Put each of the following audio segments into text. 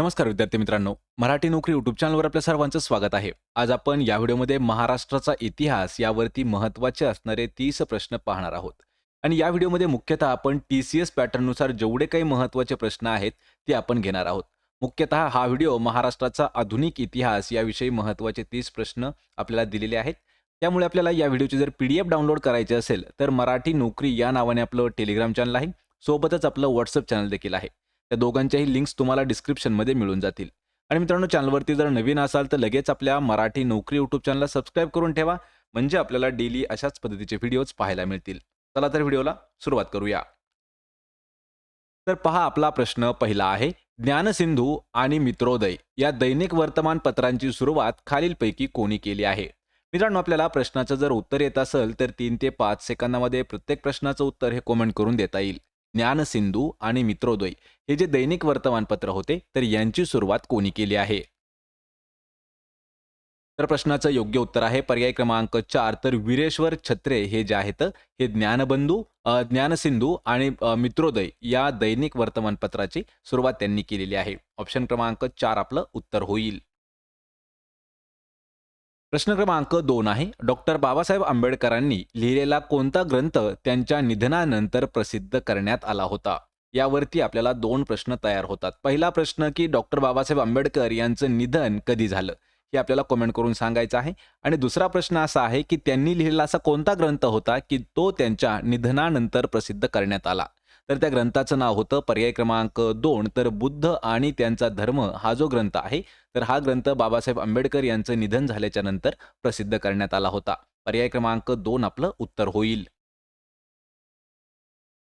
नमस्कार विद्यार्थी मित्रांनो मराठी नोकरी युट्यूब चॅनलवर आपल्या सर्वांचं स्वागत आहे. आज आपण या व्हिडिओमध्ये महाराष्ट्राचा इतिहास यावरती महत्त्वाचे असणारे तीस प्रश्न पाहणार आहोत. आणि या व्हिडिओमध्ये मुख्यतः आपण टी सी एस पॅटर्ननुसार जेवढे काही महत्त्वाचे प्रश्न आहेत ते आपण घेणार आहोत. मुख्यतः हा व्हिडिओ महाराष्ट्राचा आधुनिक इतिहास याविषयी महत्त्वाचे तीस प्रश्न आपल्याला दिलेले आहेत. त्यामुळे आपल्याला या व्हिडिओची जर पी डी एफ डाउनलोड करायची असेल तर मराठी नोकरी या नावाने आपलं टेलिग्राम चॅनल आहे. सोबतच आपलं व्हॉट्सअप चॅनल देखील आहे. त्या दोघांच्याही लिंक्स तुम्हाला डिस्क्रिप्शनमध्ये मिळून जातील. आणि मित्रांनो चॅनलवरती जर नवीन असाल तर लगेच आपल्या मराठी नोकरी यूट्यूब चॅनलला सबस्क्राईब करून ठेवा. म्हणजे आपल्याला डेली अशाच पद्धतीचे व्हिडिओज पाहायला मिळतील. चला तर व्हिडिओला सुरुवात करूया. तर पहा आपला प्रश्न पहिला आहे. ज्ञानसिंधू आणि मित्रोदय या दैनिक वर्तमानपत्रांची सुरुवात खालीलपैकी कोणी केली आहे? मित्रांनो आपल्याला प्रश्नाचं जर उत्तर येत असेल तर तीन ते पाच सेकंदामध्ये प्रत्येक प्रश्नाचं उत्तर हे कमेंट करून देता येईल. ज्ञानसिंधू आणि मित्रोदय हे जे दैनिक वर्तमानपत्र होते तर यांची सुरुवात कोणी केली आहे? तर प्रश्नाचं योग्य उत्तर आहे पर्याय क्रमांक चार. तर वीरेश्वर छत्रे हे जे आहेत हे ज्ञानबंधू ज्ञानसिंधू आणि मित्रोदय या दैनिक वर्तमानपत्राची सुरुवात त्यांनी केलेली आहे. ऑप्शन क्रमांक चार आपलं उत्तर होईल. प्रश्न क्रमांक दोन आहे. डॉक्टर बाबासाहेब आंबेडकरांनी लिहिलेला कोणता ग्रंथ त्यांच्या निधनानंतर प्रसिद्ध करण्यात आला होता? यावरती आपल्याला दोन प्रश्न तयार होतात. पहिला प्रश्न की डॉक्टर बाबासाहेब आंबेडकर यांचं निधन कधी झालं? हे आपल्याला कमेंट करून सांगायचं आहे. आणि दुसरा प्रश्न असा आहे की त्यांनी लिहिलेला असा कोणता ग्रंथ होता की तो त्यांच्या निधनानंतर प्रसिद्ध करण्यात आला? तर त्या ग्रंथाचं नाव होतं पर्याय क्रमांक दोन. तर बुद्ध आणि त्यांचा धर्म हा जो ग्रंथ आहे तर हा ग्रंथ बाबासाहेब आंबेडकर यांचं निधन झाल्याच्यानंतर प्रसिद्ध करण्यात आला होता. पर्याय क्रमांक दोन आपलं उत्तर होईल.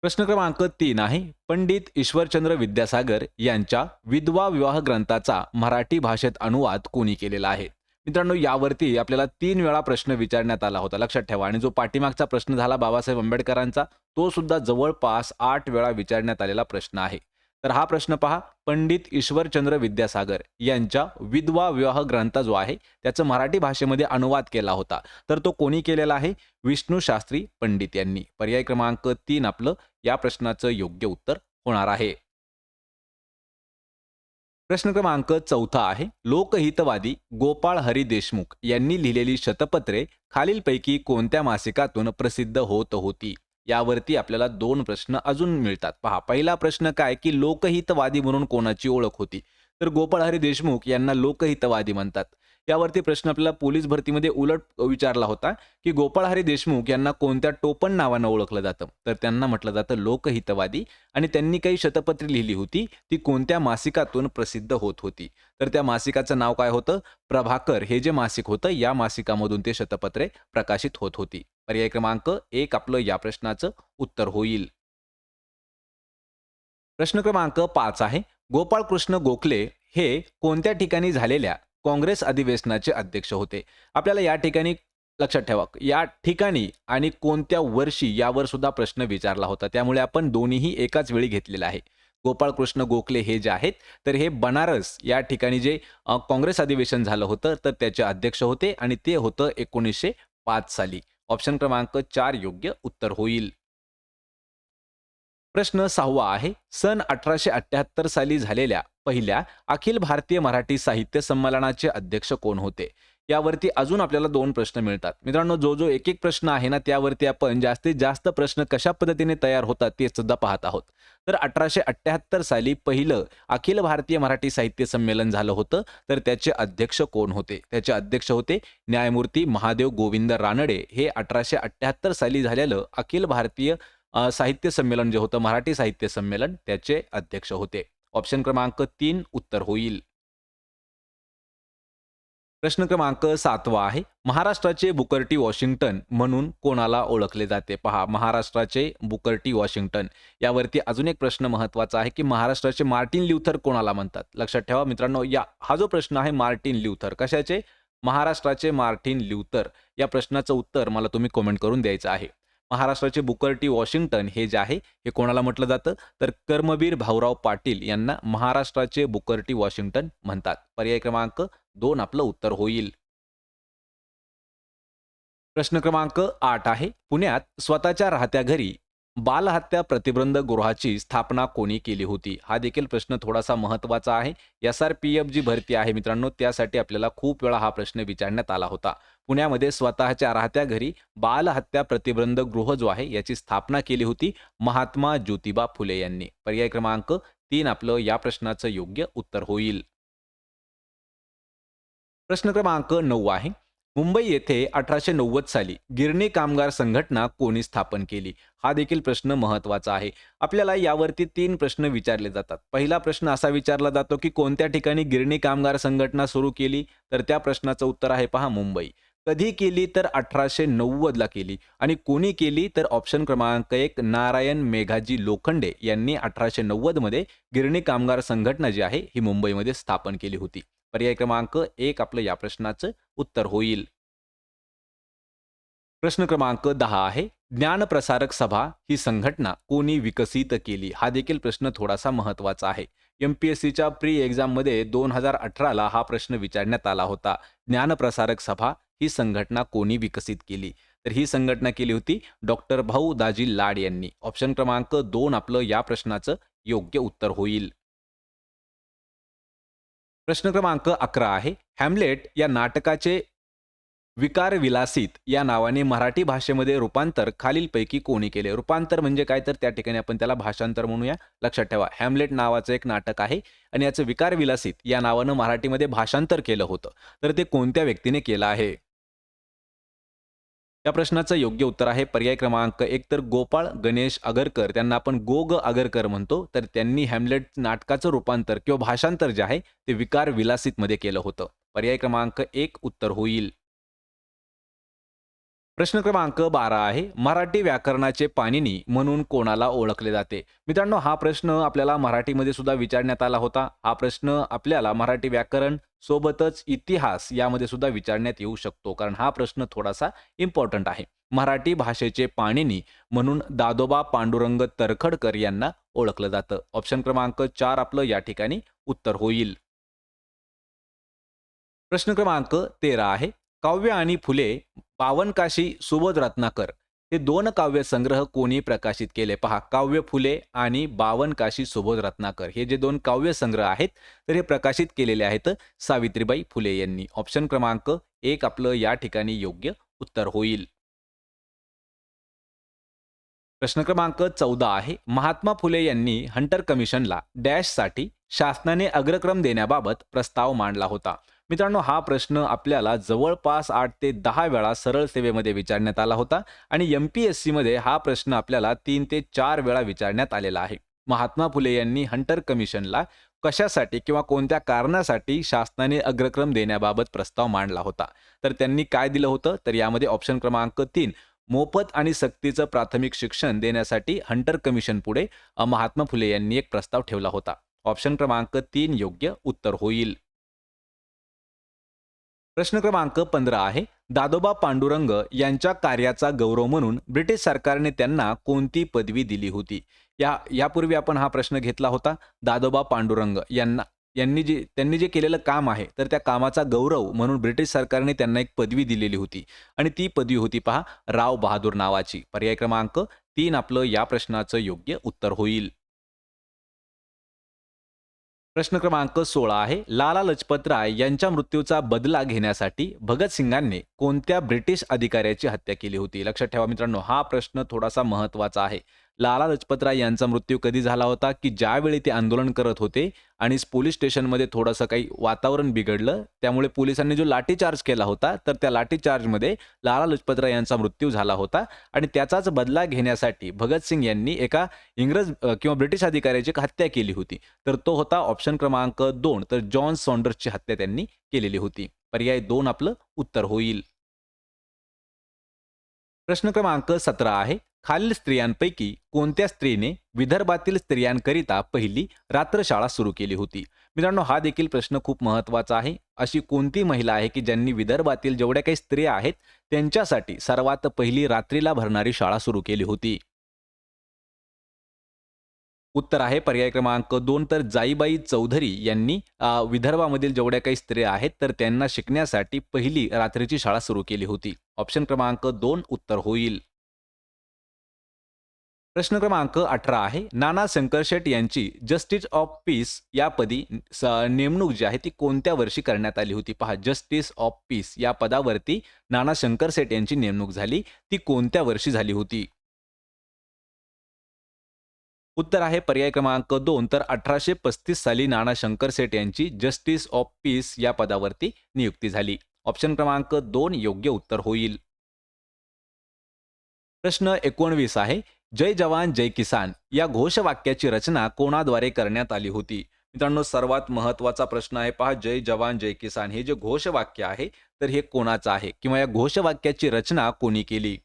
प्रश्न क्रमांक तीन आहे. पंडित ईश्वरचंद्र विद्यासागर यांच्या विधवा विवाह ग्रंथाचा मराठी भाषेत अनुवाद कोणी केलेला आहे? मित्रांनो यावरती आपल्याला तीन वेळा प्रश्न विचारण्यात आला होता. लक्षात ठेवा. आणि जो पाठीमागचा प्रश्न झाला बाबासाहेब आंबेडकरांचा तो सुद्धा जवळपास आठ वेळा विचारण्यात आलेला प्रश्न आहे. तर हा प्रश्न पहा. पंडित ईश्वरचंद्र विद्यासागर यांच्या विधवा विवाह ग्रंथ जो आहे त्याचं मराठी भाषेमध्ये अनुवाद केला होता. तर तो कोणी केलेला आहे? विष्णू शास्त्री पंडित यांनी. पर्याय क्रमांक तीन आपलं या प्रश्नाचं योग्य उत्तर होणार आहे. प्रश्न क्रमांक चौथा आहे. लोकहितवादी गोपाळ हरी देशमुख यांनी लिहिलेली शतपत्रे खालीलपैकी कोणत्या मासिकातून प्रसिद्ध होत होती? यावरती आपल्याला दोन प्रश्न अजून मिळतात. पहा पहिला प्रश्न काय की लोकहितवादी म्हणून कोणाची ओळख होती? तर गोपाळ हरी देशमुख यांना लोकहितवादी म्हणतात. यावरती प्रश्न आपल्याला पोलीस भरतीमध्ये उलट विचारला होता की गोपाळ हरी देशमुख यांना कोणत्या टोपण नावानं ओळखलं जातं? तर त्यांना म्हटलं जातं लोकहितवादी आणि त्यांनी काही शतपत्रे लिहिली होती ती कोणत्या मासिकातून प्रसिद्ध होत होती? तर त्या मासिकाचं नाव काय होतं? प्रभाकर हे जे मासिक होतं या मासिकामधून ते शतपत्रे प्रकाशित होत होती. पर्याय क्रमांक एक आपलं या प्रश्नाचं उत्तर होईल. प्रश्न क्रमांक पाच आहे. गोपाळकृष्ण गोखले हे कोणत्या ठिकाणी झालेल्या काँग्रेस अधिवेशनाचे अध्यक्ष होते? आपल्याला या ठिकाणी लक्षात ठेवा. या ठिकाणी आणि कोणत्या वर्षी यावर सुद्धा प्रश्न विचारला होता. त्यामुळे आपण दोन्हीही एकाच वेळी घेतलेला आहे. गोपाळकृष्ण गोखले हे जे आहेत तर हे बनारस या ठिकाणी जे काँग्रेस अधिवेशन झालं होतं तर त्याचे अध्यक्ष होते आणि ते होतं एकोणीसशे पाच साली. ऑप्शन क्रमांक चार योग्य उत्तर होईल. प्रश्न सहावा आहे. सन अठराशे अठ्याहत्तर साली झालेल्या पहिल्या अखिल भारतीय मराठी साहित्य संमेलनाचे अध्यक्ष कोण होते? यावरती अजून आपल्याला दोन प्रश्न मिळतात. मित्रांनो जो जो एक एक प्रश्न आहे ना त्यावरती आपण जास्तीत जास्त प्रश्न कशा पद्धतीने तयार होतात ते सुद्धा पाहत आहोत. तर अठराशे अठ्याहत्तर साली पहिलं अखिल भारतीय मराठी साहित्य संमेलन झालं होतं. तर त्याचे अध्यक्ष कोण होते? त्याचे अध्यक्ष होते न्यायमूर्ती महादेव गोविंद रानडे. हे अठराशे अठ्याहत्तर साली झालेलं अखिल भारतीय साहित्य संमेलन जे होतं मराठी साहित्य संमेलन त्याचे अध्यक्ष होते. ऑप्शन क्रमांक तीन उत्तर होईल. प्रश्न क्रमांक सातवा आहे. महाराष्ट्राचे बुकर्टी वॉशिंग्टन म्हणून कोणाला ओळखले जाते? पहा महाराष्ट्राचे बुकर्टी वॉशिंग्टन. यावरती अजून एक प्रश्न महत्त्वाचा आहे की महाराष्ट्राचे मार्टिन ल्युथर कोणाला म्हणतात? लक्षात ठेवा मित्रांनो या हा जो प्रश्न आहे मार्टिन ल्युथर. कशाचे? महाराष्ट्राचे मार्टिन ल्युथर. या प्रश्नाचं उत्तर मला तुम्ही कमेंट करून द्यायचं आहे. महाराष्ट्राचे बुकरटी वॉशिंग्टन हे जे आहे हे कोणाला म्हटलं जातं? तर कर्मवीर भाऊराव पाटील यांना महाराष्ट्राचे बुकरटी वॉशिंग्टन म्हणतात. पर्याय क्रमांक दोन आपलं उत्तर होईल. प्रश्न क्रमांक आठ आहे. पुण्यात स्वतःच्या राहत्या घरी बालहत्या प्रतिबंध गृहाची स्थापना कोणी केली होती? हा देखील प्रश्न थोडासा महत्त्वाचा आहे. S R P F G भरती आहे मित्रांनो त्यासाठी आपल्याला खूप वेळा हा प्रश्न विचारण्यात आला होता. पुण्यामध्ये स्वतःच्या राहत्या घरी बालहत्या प्रतिबंध गृह जो आहे याची स्थापना केली होती महात्मा ज्योतिबा फुले यांनी. पर्याय क्रमांक तीन आपलं या प्रश्नाचं योग्य उत्तर होईल. प्रश्न क्रमांक नऊ आहे. मुंबई येथे अठराशे नव्वद साली गिरणी कामगार संघटना कोणी स्थापन केली? हा देखील प्रश्न महत्त्वाचा आहे. आपल्याला यावरती तीन प्रश्न विचारले जातात. पहिला प्रश्न असा विचारला जातो की कोणत्या ठिकाणी गिरणी कामगार संघटना सुरू केली? तर त्या प्रश्नाचं उत्तर आहे पहा मुंबई. कधी केली तर अठराशे नव्वदला केली आणि कोणी केली तर ऑप्शन क्रमांक एक नारायण मेघाजी लोखंडे यांनी अठराशे नव्वदमध्ये गिरणी कामगार संघटना जी आहे ही मुंबईमध्ये स्थापन केली होती. पर्याय क्रमांक एक आपलं या प्रश्नाचं उत्तर होईल. प्रश्न क्रमांक दहा आहे ज्ञानप्रसारक सभा ही संघटना कोणी विकसित केली? हा देखील प्रश्न थोडासा महत्त्वाचा आहे. एम पी एस सीच्या प्री एक्झाममध्ये दोन हजार अठराला हा प्रश्न विचारण्यात आला होता. ज्ञानप्रसारक सभा ही संघटना कोणी विकसित केली? तर ही संघटना केली होती डॉक्टर भाऊ दाजी लाड यांनी. ऑप्शन क्रमांक दोन आपलं या प्रश्नाचं योग्य उत्तर होईल. प्रश्न क्रमांक अकरा आहे. हॅमलेट या नाटकाचे विकार विलासित या नावाने मराठी भाषेमध्ये रूपांतर खालीलपैकी कोणी केले? रूपांतर म्हणजे काय? तर त्या ठिकाणी आपण त्याला भाषांतर म्हणूया. लक्षात ठेवा हॅमलेट नावाचं एक नाटक आहे आणि याचं विकार विलासित या नावानं मराठीमध्ये भाषांतर केलं होतं. तर ते कोणत्या व्यक्तीने केलं आहे? या प्रश्नाचं योग्य उत्तर आहे. पर्याय क्रमांक एक तर गोपाळ गणेश आगरकर. त्यांना आपण गोग आगरकर म्हणतो. तर त्यांनी हॅमलेट नाटकाचं रूपांतर किंवा भाषांतर जे आहे ते विकार विलासितमध्ये केलं होतं. पर्याय क्रमांक एक उत्तर होईल. प्रश्न क्रमांक बारा आहे मराठी व्याकरणाचे पाणिनी म्हणून कोणाला ओळखले जाते? मित्रांनो हा प्रश्न आपल्याला मराठीमध्ये सुद्धा विचारण्यात आला होता. हा प्रश्न आपल्याला मराठी व्याकरण सोबतच इतिहास यामध्ये सुद्धा विचारण्यात येऊ शकतो. कारण हा प्रश्न थोडासा इम्पॉर्टंट आहे. मराठी भाषेचे पाणिनी म्हणून दादोबा पांडुरंग तरखडकर यांना ओळखलं जातं. ऑप्शन क्रमांक चार आपलं या ठिकाणी उत्तर होईल. प्रश्न क्रमांक तेरा आहे काव्य आणि फुले पावनकाशी सुबोध रत्नाकर. हे दोन काव्य संग्रह कोणी प्रकाशित केले? पहा काव्य फुले आणि बावनकाशी सुबोध रत्नाकर. हे जे दोन काव्य संग्रह आहेत तर हे प्रकाशित केलेले आहेत सावित्रीबाई फुले यांनी. ऑप्शन क्रमांक एक आपलं या ठिकाणी योग्य उत्तर होईल. प्रश्न क्रमांक चौदा आहे. महात्मा फुले यांनी हंटर कमिशनला डॅशसाठी शासनाने अग्रक्रम देण्याबाबत प्रस्ताव मांडला होता. मित्रांनो हा प्रश्न आपल्याला जवळपास आठ ते दहा वेळा सरळ सेवेमध्ये विचारण्यात आला होता आणि एम पी एस सीमध्ये हा प्रश्न आपल्याला तीन ते चार वेळा विचारण्यात आलेला आहे. महात्मा फुले यांनी हंटर कमिशनला कशासाठी किंवा कोणत्या कारणासाठी शासनाने अग्रक्रम देण्याबाबत प्रस्ताव मांडला होता? तर त्यांनी काय दिलं होतं? तर यामध्ये ऑप्शन क्रमांक तीन मोफत आणि सक्तीचं प्राथमिक शिक्षण देण्यासाठी हंटर कमिशन पुढे महात्मा फुले यांनी एक प्रस्ताव ठेवला होता. ऑप्शन क्रमांक तीन योग्य उत्तर होईल. प्रश्न क्रमांक पंधरा आहे. दादोबा पांडुरंग यांच्या कार्याचा गौरव म्हणून ब्रिटिश सरकारने त्यांना कोणती पदवी दिली होती? या यापूर्वी आपण हा प्रश्न घेतला होता. दादोबा पांडुरंग यांना यांनी जे त्यांनी जे केलेलं काम आहे तर त्या कामाचा गौरव म्हणून ब्रिटिश सरकारने त्यांना एक पदवी दिलेली होती. आणि ती पदवी होती पहा राव बहादूर नावाची. पर्याय क्रमांक तीन आपलं या प्रश्नाचं योग्य उत्तर होईल. प्रश्न क्रमांक सोळा आहे. लाला लजपत राय यांच्या मृत्यूचा बदला घेण्यासाठी भगतसिंगांनी कोणत्या ब्रिटिश अधिकाऱ्याची हत्या केली होती? लक्षात ठेवा मित्रांनो हा प्रश्न थोडासा महत्त्वाचा आहे. लाला लजपतराय यांचा मृत्यू कधी झाला होता की ज्यावेळी ते आंदोलन करत होते आणि पोलीस स्टेशनमध्ये थोडंसं काही वातावरण बिघडलं त्यामुळे पोलिसांनी जो लाठीचार्ज केला होता तर त्या लाठीचार्जमध्ये लाला लजपतराय यांचा मृत्यू झाला होता. आणि त्याचाच बदला घेण्यासाठी भगतसिंग यांनी एका इंग्रज किंवा ब्रिटिश अधिकाऱ्याची हत्या केली होती. तर तो होता ऑप्शन क्रमांक दोन तर जॉन सॉन्डर्सची हत्या त्यांनी केलेली होती. पर्याय दोन आपलं उत्तर होईल. प्रश्न क्रमांक सतरा आहे. खालील स्त्रियांपैकी कोणत्या स्त्रीने विदर्भातील स्त्रियांकरिता पहिली रात्रशाळा सुरू केली होती? मित्रांनो हा देखील प्रश्न खूप महत्त्वाचा आहे. अशी कोणती महिला आहे की ज्यांनी विदर्भातील जेवढ्या काही स्त्रिया आहेत त्यांच्यासाठी सर्वात पहिली रात्रीला भरणारी शाळा सुरू केली होती? उत्तर आहे पर्याय क्रमांक दोन. तर जाईबाई चौधरी यांनी विदर्भामधील जेवढ्या काही स्त्रिया आहेत तर त्यांना शिकण्यासाठी पहिली रात्रीची शाळा सुरू केली होती. ऑप्शन क्रमांक दोन उत्तर होईल. प्रश्न क्रमांक अठरा आहे. नाना शंकर शेट यांची जस्टिस ऑफ पीस या पदी नेमणूक जी आहे ती कोणत्या वर्षी करण्यात आली होती? पहा जस्टिस ऑफ पीस या पदावरती नाना शंकर शेट यांची नेमणूक झाली. ती कोणत्या वर्षी झाली होती? उत्तर आहे पर्याय क्रमांक दोन. तर अठराशे पस्तीस साली नाना शंकर सेठ यांची जस्टिस ऑफ पीस या पदावरती नियुक्ती झाली. ऑप्शन क्रमांक दोन योग्य उत्तर होईल. प्रश्न एकोणवीस आहे. जय जवान जय किसान या घोषवाक्याची रचना कोणाद्वारे करण्यात आली होती? मित्रांनो सर्वात महत्त्वाचा प्रश्न आहे पहा जय जवान जय किसान. हे जे घोषवाक्य आहे तर हे कोणाचं आहे? किंवा या घोषवाक्याची रचना कोणी केली?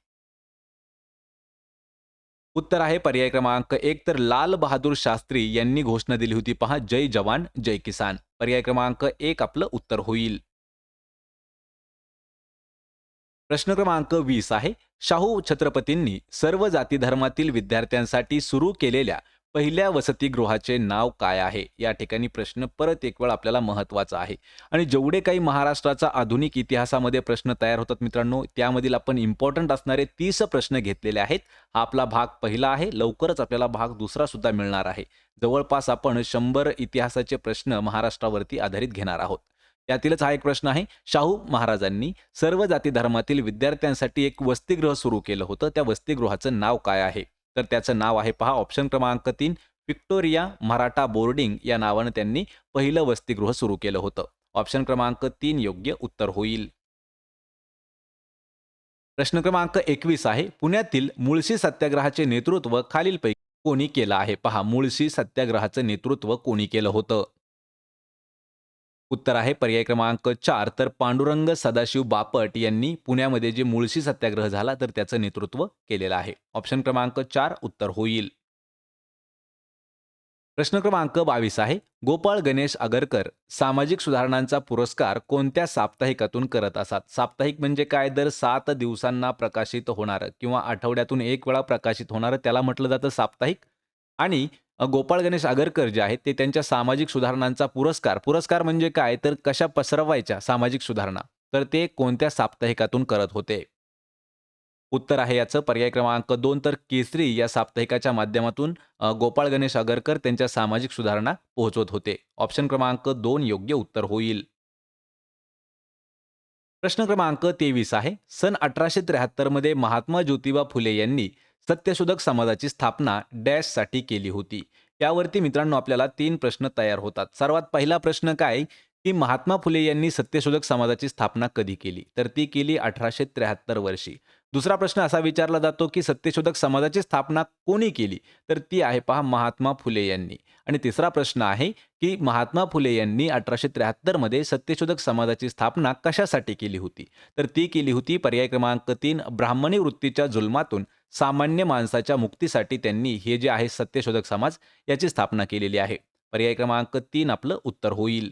उत्तर आहे पर्याय क्रमांक एक तर लाल बहादूर शास्त्री यांनी घोषणा दिली होती. पहा जय जवान जय किसान. पर्याय क्रमांक एक आपलं उत्तर होईल. प्रश्न क्रमांक वीस आहे. शाहू छत्रपतींनी सर्व जाती धर्मातील विद्यार्थ्यांसाठी सुरू केलेल्या पहिल्या वसतिगृहाचे नाव काय आहे? या ठिकाणी प्रश्न परत एक वेळ आपल्याला महत्त्वाचा आहे. आणि जेवढे काही महाराष्ट्राचा आधुनिक इतिहासामध्ये प्रश्न तयार होतात मित्रांनो त्यामधील आपण इम्पॉर्टंट असणारे तीस प्रश्न घेतलेले आहेत. हा आपला भाग पहिला आहे. लवकरच आपल्याला भाग दुसरा सुद्धा मिळणार आहे. जवळपास आपण शंभर इतिहासाचे प्रश्न महाराष्ट्रावरती आधारित घेणार आहोत. यातीलच हा एक प्रश्न आहे. शाहू महाराजांनी सर्व जाती धर्मातील विद्यार्थ्यांसाठी एक वसतिगृह सुरू केलं होतं. त्या वसतिगृहाचं नाव काय आहे? तर त्याचं नाव आहे पहा ऑप्शन क्रमांक तीन व्हिक्टोरिया मराठा बोर्डिंग या नावानं त्यांनी पहिलं वसतिगृह सुरू केलं होतं. ऑप्शन क्रमांक तीन योग्य उत्तर होईल. प्रश्न क्रमांक एकवीस आहे. पुण्यातील मुळशी सत्याग्रहाचे नेतृत्व खालीलपैकी कोणी केलं आहे? पहा मुळशी सत्याग्रहाचं नेतृत्व कोणी केलं होतं? उत्तर आहे पर्याय क्रमांक चार. तर पांडुरंग सदाशिव बापट यांनी पुण्यामध्ये जे मुळशी सत्याग्रह झाला तर त्याचं नेतृत्व केलेलं आहे. ऑप्शन क्रमांक चार उत्तर होईल. प्रश्न क्रमांक बावीस आहे. गोपाळ गणेश आगरकर सामाजिक सुधारणांचा पुरस्कार कोणत्या साप्ताहिकातून करत असतात? साप्ताहिक म्हणजे काय? दर सात दिवसांना प्रकाशित होणारं किंवा आठवड्यातून एक वेळा प्रकाशित होणारं त्याला म्हटलं जातं साप्ताहिक. आणि गोपाळ गणेश आगरकर जे आहेत ते त्यांच्या सामाजिक सुधारणांचा पुरस्कार पुरस्कार म्हणजे काय? तर कशा पसरवायच्या सामाजिक सुधारणा? तर ते कोणत्या साप्ताहिकातून करत होते? उत्तर आहे याचं. पर्याय क्रमांक दोन तर केसरी या साप्ताहिकाच्या माध्यमातून गोपाळ गणेश आगरकर त्यांच्या सामाजिक सुधारणा पोहोचवत होते. ऑप्शन क्रमांक दोन योग्य उत्तर होईल. प्रश्न क्रमांक तेवीस आहे. सन अठराशे त्र्याहत्तरमध्ये महात्मा ज्योतिबा फुले यांनी सत्यशोधक समाजाची स्थापना डॅशसाठी केली होती. यावरती मित्रांनो आपल्याला तीन प्रश्न तयार होतात. सर्वात पहिला प्रश्न काय? की महात्मा फुले यांनी सत्यशोधक समाजाची स्थापना कधी केली? तर ती केली अठराशे त्र्याहत्तर वर्षी. दुसरा प्रश्न असा विचारला जातो की सत्यशोधक समाजाची स्थापना कोणी केली? तर ती आहे पहा महात्मा फुले यांनी. आणि तिसरा प्रश्न आहे की महात्मा फुले यांनी अठराशे त्र्याहत्तरमध्ये सत्यशोधक समाजाची स्थापना कशासाठी केली होती? तर ती केली होती पर्याय क्रमांक तीन ब्राह्मणी वृत्तीच्या जुलमातून. सामान्य माणसाच्या मुक्तीसाठी त्यांनी हे जे आहे सत्यशोधक समाज याची स्थापना केलेली आहे. पर्याय क्रमांक तीन आपलं उत्तर होईल.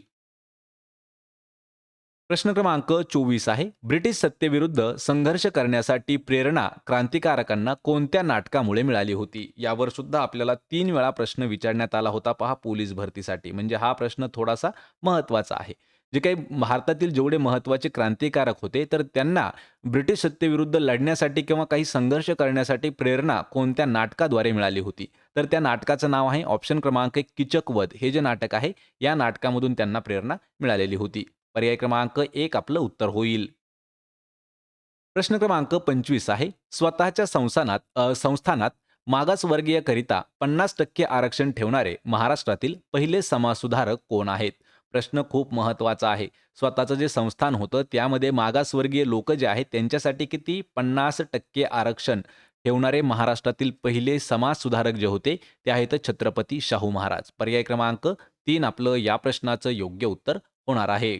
प्रश्न क्रमांक चोवीस आहे. ब्रिटिश सत्तेविरुद्ध संघर्ष करण्यासाठी प्रेरणा क्रांतिकारकांना कोणत्या नाटकामुळे मिळाली होती? यावर सुद्धा आपल्याला तीन वेळा प्रश्न विचारण्यात आला होता पहा पोलीस भरतीसाठी. म्हणजे हा प्रश्न थोडासा महत्त्वाचा आहे. जे काही भारतातील जेवढे महत्त्वाचे क्रांतिकारक होते तर त्यांना ब्रिटिश सत्तेविरुद्ध लढण्यासाठी किंवा काही संघर्ष करण्यासाठी प्रेरणा कोणत्या नाटकाद्वारे मिळाली होती? तर त्या नाटकाचं नाव आहे ऑप्शन क्रमांक एक किचकवध. हे जे नाटक आहे या नाटकामधून त्यांना प्रेरणा मिळालेली होती. पर्याय क्रमांक एक आपलं उत्तर होईल. प्रश्न क्रमांक पंचवीस आहे. स्वतःच्या संस्थानात संस्थानात मागासवर्गीयकरिता पन्नास टक्के आरक्षण ठेवणारे महाराष्ट्रातील पहिले समाजसुधारक कोण आहेत? प्रश्न खूप महत्त्वाचा आहे. स्वतःचं जे संस्थान होतं त्यामध्ये मागासवर्गीय लोक जे आहेत त्यांच्यासाठी किती? पन्नास टक्के आरक्षण ठेवणारे महाराष्ट्रातील पहिले समाजसुधारक जे होते ते आहेत छत्रपती शाहू महाराज. पर्याय क्रमांक तीन आपलं या प्रश्नाचं योग्य उत्तर होणार आहे.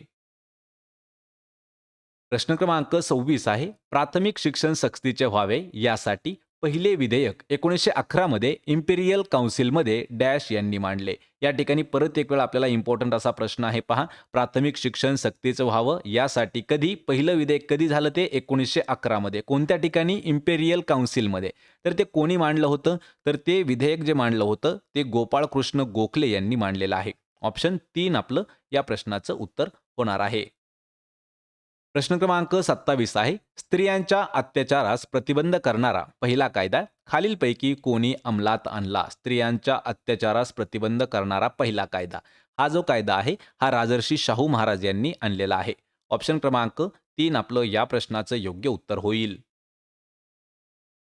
प्रश्न क्रमांक सव्वीस आहे. प्राथमिक शिक्षण सक्तीचे व्हावे यासाठी पहिले विधेयक एकोणीसशे अकरामध्ये इम्पेरियल काउन्सिलमध्ये डॅश यांनी मांडले. या ठिकाणी परत एक वेळ आपल्याला इम्पॉर्टंट असा प्रश्न आहे पहा. प्राथमिक शिक्षण सक्तीचं व्हावं यासाठी कधी पहिलं विधेयक कधी झालं ते एकोणीसशे अकरामध्ये कोणत्या ठिकाणी? इम्पेरियल काउन्सिलमध्ये तर ते कोणी मांडलं होतं? तर ते विधेयक जे मांडलं होतं ते गोपाळकृष्ण गोखले यांनी मांडलेलं आहे. ऑप्शन तीन आपलं या प्रश्नाचं उत्तर होणार आहे. प्रश्न क्रमांक सत्तावीस आहे. स्त्रियांच्या अत्याचारास प्रतिबंध करणारा पहिला कायदा खालीलपैकी कोणी अंमलात आणला? स्त्रियांच्या अत्याचारास प्रतिबंध करणारा पहिला कायदा. हा जो कायदा आहे हा राजर्षी शाहू महाराज यांनी आणलेला आहे. ऑप्शन क्रमांक तीन आपलं या प्रश्नाचं योग्य उत्तर होईल.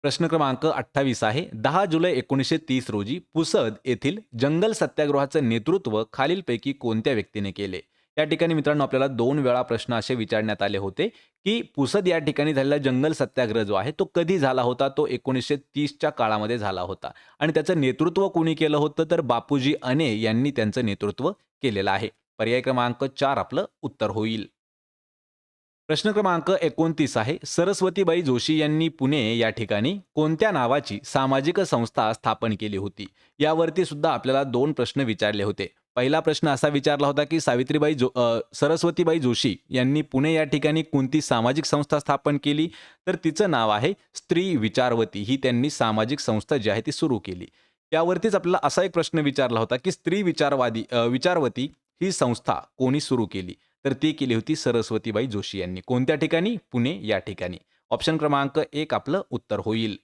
प्रश्न क्रमांक अठ्ठावीस आहे. दहा जुलै एकोणीसशे तीस रोजी पुसद येथील जंगल सत्याग्रहाचं नेतृत्व खालीलपैकी कोणत्या व्यक्तीने केले? या ठिकाणी मित्रांनो आपल्याला दोन वेळा प्रश्न असे विचारण्यात आले होते की पुसद या ठिकाणी झालेला जंगल सत्याग्रह जो आहे तो कधी झाला होता? तो एकोणीसशे तीसच्या काळामध्ये झाला होता. आणि त्याचं नेतृत्व कोणी केलं होतं? तर बापूजी अने यांनी त्यांचं नेतृत्व केलेलं आहे. पर्याय क्रमांक चार आपलं उत्तर होईल. प्रश्न क्रमांक एकोणतीस आहे. सरस्वतीबाई जोशी यांनी पुणे या ठिकाणी कोणत्या नावाची सामाजिक संस्था स्थापन केली होती? यावरती सुद्धा आपल्याला दोन प्रश्न विचारले होते. पहिला प्रश्न असा विचारला होता की सावित्रीबाई जो सरस्वतीबाई जोशी यांनी पुणे या ठिकाणी कोणती सामाजिक संस्था स्थापन केली? तर तिचं नाव आहे स्त्री विचारवती. ही त्यांनी सामाजिक संस्था जी आहे ती सुरू केली. त्यावरतीच आपल्याला असा एक प्रश्न विचारला होता की स्त्री विचारवादी विचारवती ही संस्था कोणी सुरू केली? तर ती केली होती सरस्वतीबाई जोशी यांनी. कोणत्या ठिकाणी? पुणे या ठिकाणी. ऑप्शन क्रमांक एक आपलं उत्तर होईल.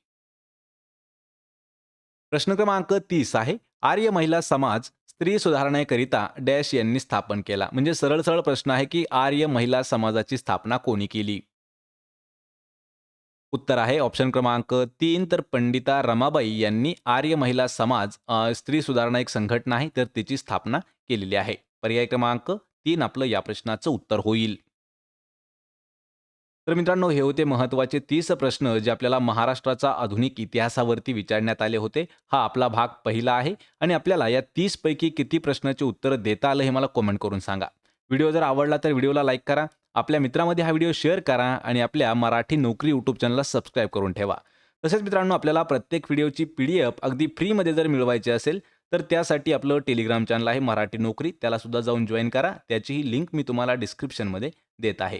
प्रश्न क्रमांक तीस आहे. आर्य महिला समाज स्त्री सुधारणेकरिता डॅश यांनी स्थापन केला. म्हणजे सरळ सरळ प्रश्न आहे की आर्य महिला समाजाची स्थापना कोणी केली? उत्तर आहे ऑप्शन क्रमांक तीन. तर पंडिता रमाबाई यांनी आर्य महिला समाज स्त्री सुधारणा एक संघटना आहे तर तिची स्थापना केलेली आहे. पर्याय क्रमांक तीन आपलं या प्रश्नाचं उत्तर होईल. तर मित्रांनो हे होते महत्त्वाचे तीस प्रश्न जे आपल्याला महाराष्ट्राचा आधुनिक इतिहासावरती विचारण्यात आले होते. हा आपला भाग पहिला आहे आणि आपल्याला या तीस पैकी किती प्रश्नाचे उत्तर देता आलं हे मला कॉमेंट करून सांगा. व्हिडिओ जर आवडला तर व्हिडिओला लाईक करा आपल्या मित्रामध्ये हा व्हिडिओ शेअर करा आणि आपल्या मराठी नोकरी यूट्यूब चॅनलला सबस्क्राईब करून ठेवा. तसेच मित्रांनो आपल्याला प्रत्येक व्हिडिओची पी डी एफ अगदी फ्रीमध्ये जर मिळवायची असेल तर त्यासाठी आपलं टेलिग्राम चॅनल आहे मराठी नोकरी. त्यालासुद्धा जाऊन जॉईन करा. त्याचीही लिंक मी तुम्हाला डिस्क्रिप्शनमध्ये देत आहे.